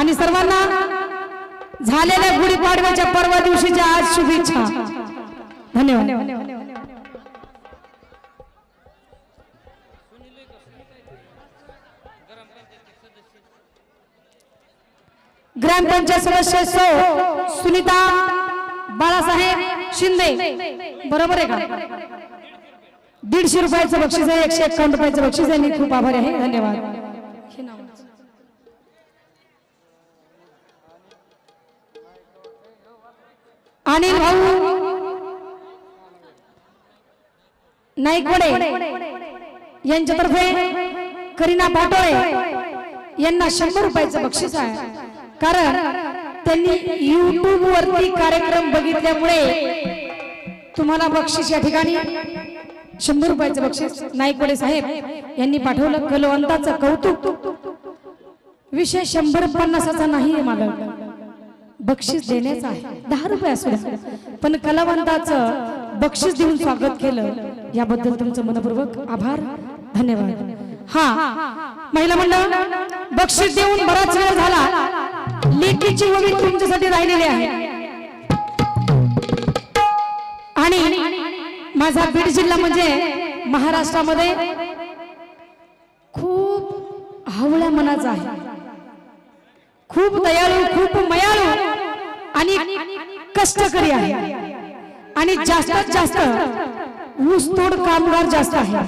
आणि सर्वांना झालेल्या गुढीपाडव्याच्या परवा दिवशीच्या आज शुभेच्छा. धन्यवाद. ग्रामपंचायत सदस्य सौ सुनीता बाळासाहेब शिंदे. बरोबर आहे का? दीडशे रुपयाचं बक्षीस आहे एकशे एकावन्न रुपयाचं बक्षीस आहे. मी खूप आभारी आहे. धन्यवाद. अनिल भाऊ नाईकवडे यांच्यातर्फे करीना पाटोळे यांना शंभर रुपयाचं बक्षीस आहे. कारण त्यांनी युट्यूब वरती कार्यक्रम बघितल्यामुळे तुम्हाला बक्षीस या ठिकाणी शंभर रुपयाचं बक्षीस नाईकवडे साहेब यांनी पाठवलं. कलवंताचं कौतुक. विषय शंभर पन्नासाचा नाही आहे मला बक्षीस देण्याचं आहे. दहा रुपये असू द्या. पण कलावंताचं बक्षीस देऊन स्वागत केलं याबद्दल तुमचं मनपूर्वक आभार धन्यवाद. हा महिला मंडळ बक्षीस देऊन बराच वेळ झाला. लेकीची ववी तुमच्यासाठी राहिलेली आहे. आणि माझा बीड जिल्हा म्हणजे महाराष्ट्रामध्ये खूप हवळ्या मनाचा आहे. खूप दयाळू खूप मयाळू. आणि कष्टकरी आहे. आणि जास्तीत जास्त ऊसतोड कामगार जास्त आहे.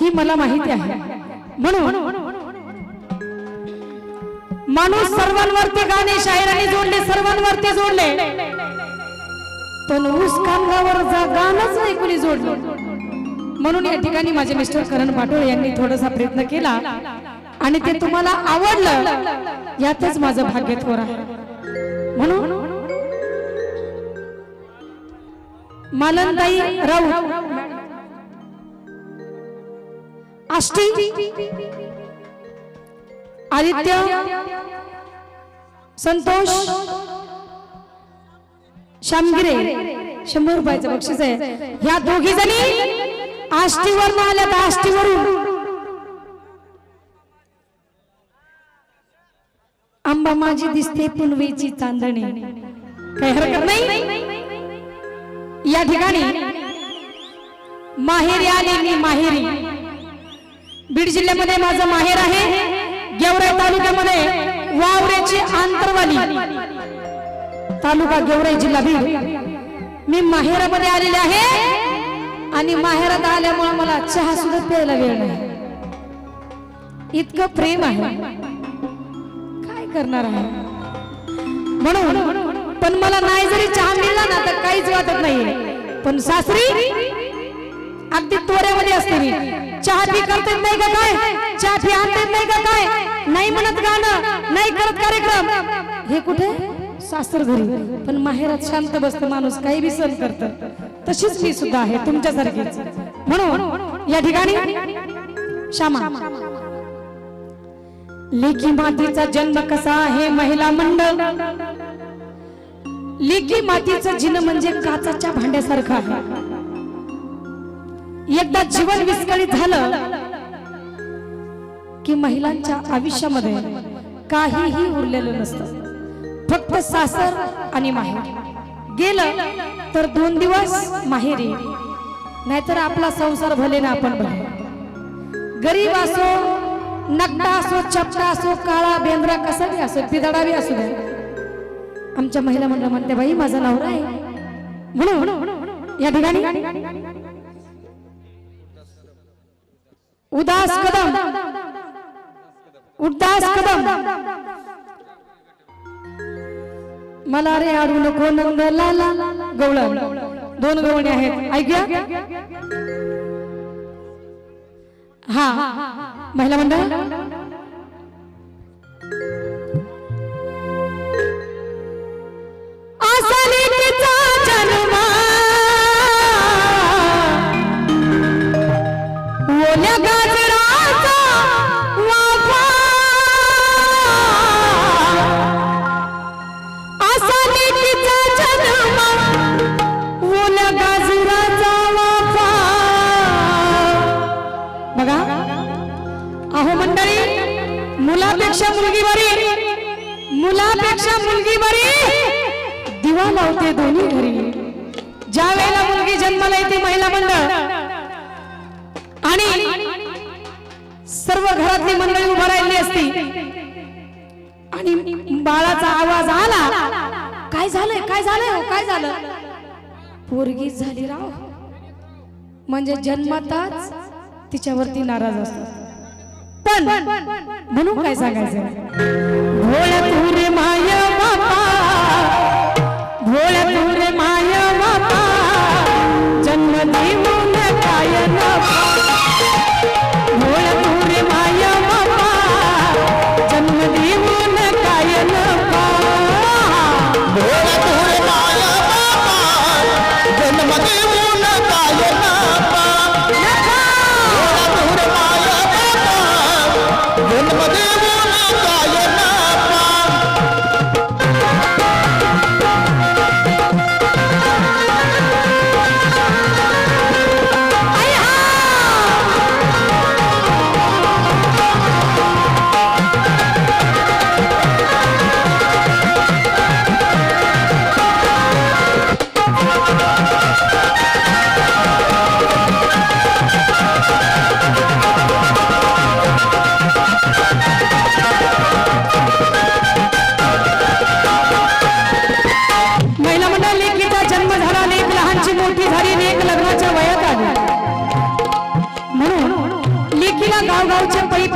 ही मला माहिती आहे. म्हणून माणूस सर्वांवरती गाणे शायराने जोडले सर्वांवरती जोडले. पण ऊस कामगावर गाणंच नाही कोणी जोडलं. म्हणून या ठिकाणी माझे मिस्टर करण पाटोळे यांनी थोडासा प्रयत्न केला. आणि ते तुम्हाला आवडलं यातच माझं भाग्य थोर आहे. म्हणून मालनताई राऊत आष्टी आदित्य संतोष श्यामगिरे शंभर रुपयाचं बक्षीस आहे. ह्या दोघी जणी आष्टीवर आल्यात आष्टीवरून आंबा माझी दिसते पुनवेची चांदणी. काही हरकत नाही? या ठिकाणी माहेरी आले मी माहेरी. बीड जिल्ह्यामध्ये माझं माहेर आहे. गेवराई तालुक्यामध्ये वावरेची आंतरवाली. तालुका गेवराई जिल्हा बीड. मी माहेरामध्ये आलेले आहे आणि माहेरात आल्यामुळे मला चहा सुद्धा प्यायला वेळ नाही. इतकं प्रेम आहे. करणार आहे. म्हणून पण मला नाही जरी चहा मिळला ना तर काहीच वाटत नाही पण सासरी अगदी तोऱ्यामध्ये असते मी. चहा पी करते नाही का काय? चहा पी आणते नाही का काय? नाही म्हणत गाणं नाही करत कार्यक्रम. हे कुठे? सासर घरी. पण माहेरात शांत बसत माणूस काही बी सण करत. तशीच मी सुद्धा आहे तुमच्यासारखी म्हणून या ठिकाणी श्यामा लेखी मातीचा जन्म कसा आहे महिला मंडळ? लेखी मातीचं जिन म्हणजे काचाच्या भांड्यासारखं आहे. एकदा जीवन विस्कळीत झालं की महिलांच्या आयुष्यामध्ये काहीही उरलेलं नसतं. फक्त सासर आणि माहेर. गेलं तर दोन दिवस माहेरी. नाहीतर आपला संसार भले ना आपण भले. गरीब असो नकटा असो छपटा असो काळा बेंद्रा कसा बी असो पिदडा बी असू द्या. आमच्या महिला मंडळ म्हणते बाई माझा नवरा आहे. म्हणून या ठिकाणी उदास कदम. उदास कदम. मला रे आडू नको नंद लाला गवळ दोन गवणी आहेत. ऐकूया? हा. महिला मंडळ? दिवा लावते दोन्ही घरी. ज्या वेळेला मुलगी जन्माला येते महिला मंडळ आणि सर्व घरातली मंडळी उभा राहिली असती आणि बाळाचा आवाज आला काय झालंय? काय झालंय हो? काय झालं? पोरगी झाली राव. म्हणजे जन्मताच तिच्यावरती नाराज असतो पण म्हणून काय सांगायचं? माया घोड़ा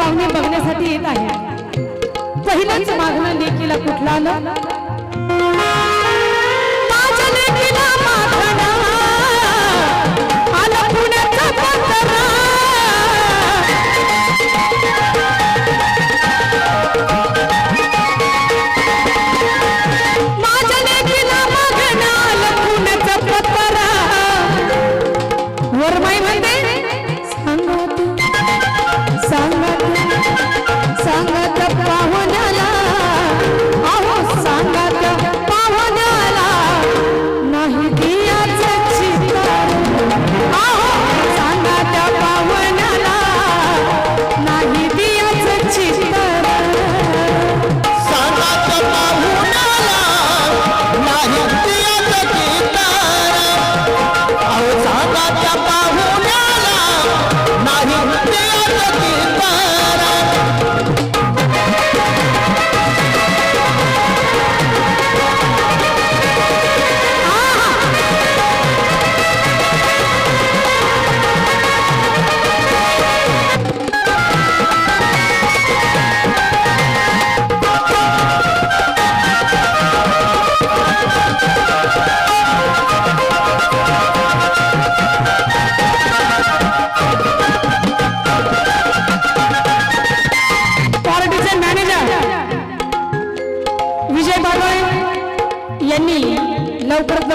पाहुणे बघण्यासाठी येत आहे. पहिलंच मागणं लेकीला कुठला आलं?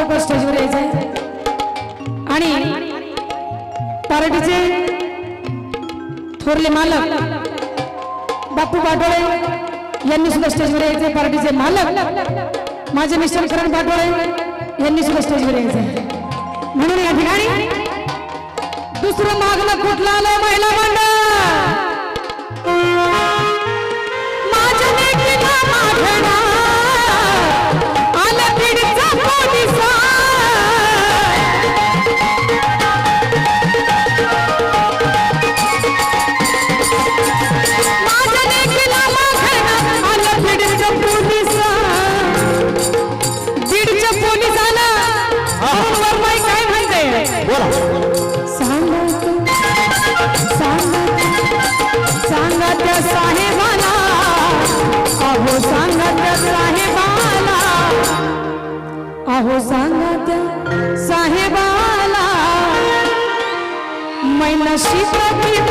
लवकर स्टेजवर यायचंय. आणि पार्टीचे थोरले मालक बापू पाटोळे यांनी सुद्धा स्टेजवर यायचे पार्टीचे मालक माझे मिस्टर करण पाटोळे यांनी सुद्धा स्टेजवर यायचे म्हणून या ठिकाणी दुसरं मागणं कुठलं आलं महिला मंडळ? अहो सांगत साहेबाला मैनाशी प्रदीप